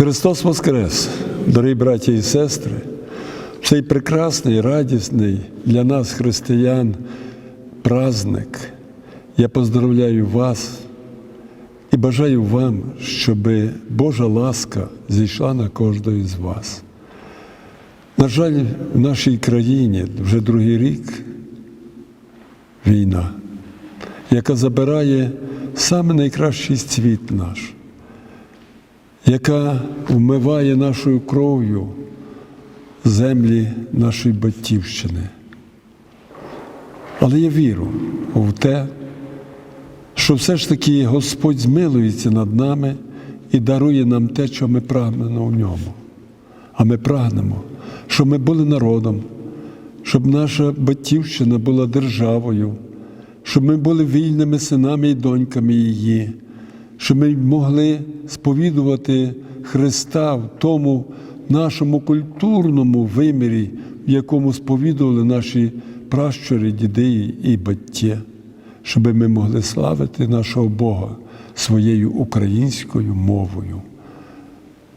Христос Воскрес, дорогі браті і сестри, цей прекрасний, радісний для нас, християн, праздник. Я поздравляю вас і бажаю вам, щоб Божа ласка зійшла на кожного з вас. На жаль, в нашій країні вже другий рік війна, яка забирає саме найкращий світ наш, яка вмиває нашою кров'ю землі нашої батьківщини. Але я вірю в те, що все ж таки Господь змилується над нами і дарує нам те, що ми прагнемо в ньому. А ми прагнемо, щоб ми були народом, щоб наша батьківщина була державою, щоб ми були вільними синами і доньками її, щоб ми могли сповідувати Христа в тому нашому культурному вимірі, в якому сповідували наші пращури, діди і батьки, щоб ми могли славити нашого Бога своєю українською мовою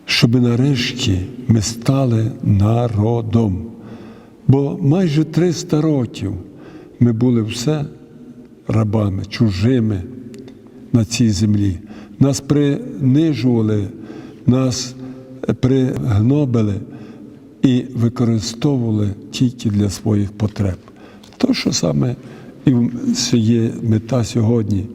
щоб нарешті ми стали народом. Бо майже 300 років ми були все рабами, чужими на цій землі. Нас принижували, нас пригнобили і використовували тільки для своїх потреб. То, що саме і є мета сьогодні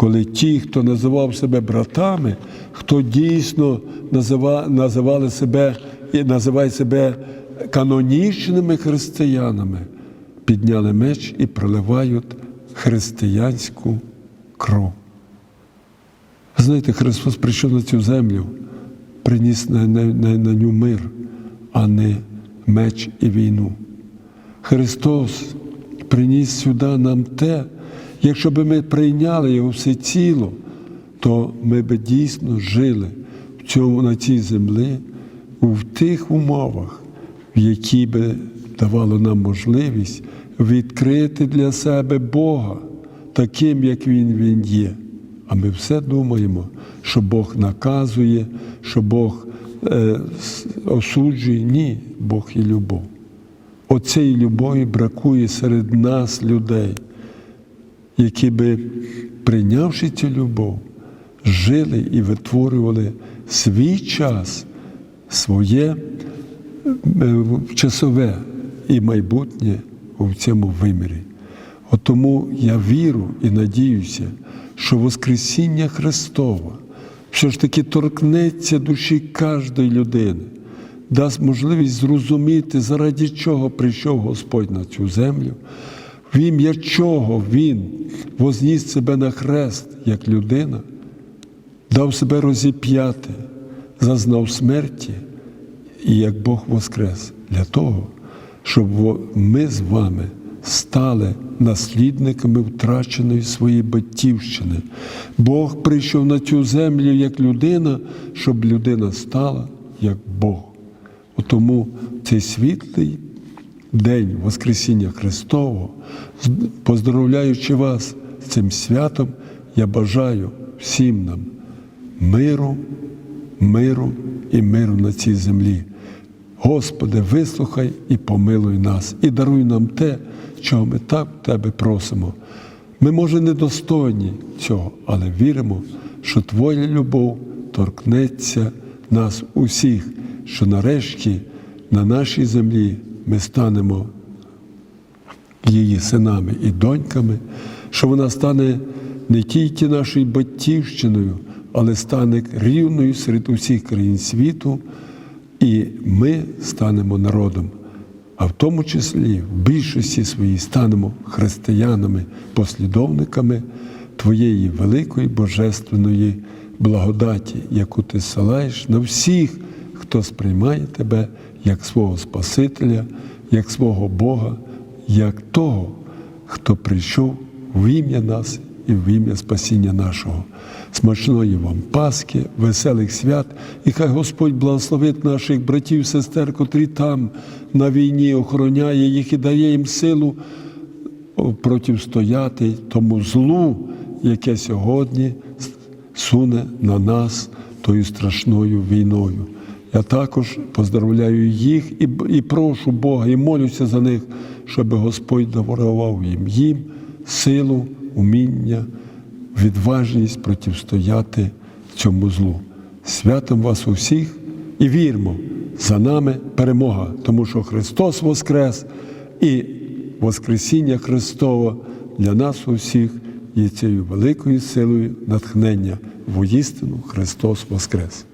коли ті, хто називав себе братами, хто дійсно назива, називали себе і називають себе канонічними християнами, підняли меч і проливають християнську кров. Знаєте, Христос прийшов на цю землю, приніс на, на, на, на ню мир, а не меч і війну. Христос приніс сюди нам те, Якщо б ми прийняли його все ціло, то ми б дійсно жили в цьому, на цій землі в тих умовах, в які би давало нам можливість відкрити для себе Бога таким, як Він Він є. А ми все думаємо, що Бог наказує, що Бог е, осуджує. Ні, Бог є любов. Оцеї любові бракує серед нас, людей які би, прийнявши цю любов, жили і витворювали свій час, своє часове і майбутнє у цьому вимірі. От тому я віру і надіюся, що Воскресіння Христова все ж таки торкнеться душі кожної людини, дасть можливість зрозуміти, заради чого прийшов Господь на цю землю в ім'я чого Він возніс себе на хрест як людина, дав себе розіп'яти, зазнав смерті і як Бог воскрес для того, щоб ми з вами стали наслідниками втраченої своєї батьківщини. Бог прийшов на цю землю як людина, щоб людина стала як Бог. Тому цей світлий День Воскресіння Христового, поздоровляючи вас з цим святом, я бажаю всім нам миру, миру і миру на цій землі. Господи, вислухай і помилуй нас, і даруй нам те, чого ми так Тебе просимо. Ми, може, недостойні цього, але віримо, що Твоя любов торкнеться нас усіх, що нарешті на нашій землі ми станемо її синами і доньками, що вона стане не тільки нашою батьківщиною, але стане рівною серед усіх країн світу, і ми станемо народом. А в тому числі в більшості своїй станемо християнами, послідовниками Твоєї великої божественної благодаті, яку ти силаєш на всіх, хто сприймає тебе як свого Спасителя, як свого Бога, як того, хто прийшов в ім'я нас і в ім'я спасіння нашого. Смачної вам Пасхи, веселих свят, і хай Господь благословить наших братів, сестер, котрі там на війні охороняє їх і дає їм силу протистояти тому злу, яке сьогодні суне на нас, тою страшною війною. Я також поздравляю їх і, і прошу Бога, і молюся за них, щоб Господь дарував їм їм силу, уміння, відважність протистояти цьому злу. Святом вас усіх і вірмо, за нами перемога, тому що Христос Воскрес і Воскресіння Христова для нас усіх є цією великою силою натхнення. Воістину Христос Воскрес!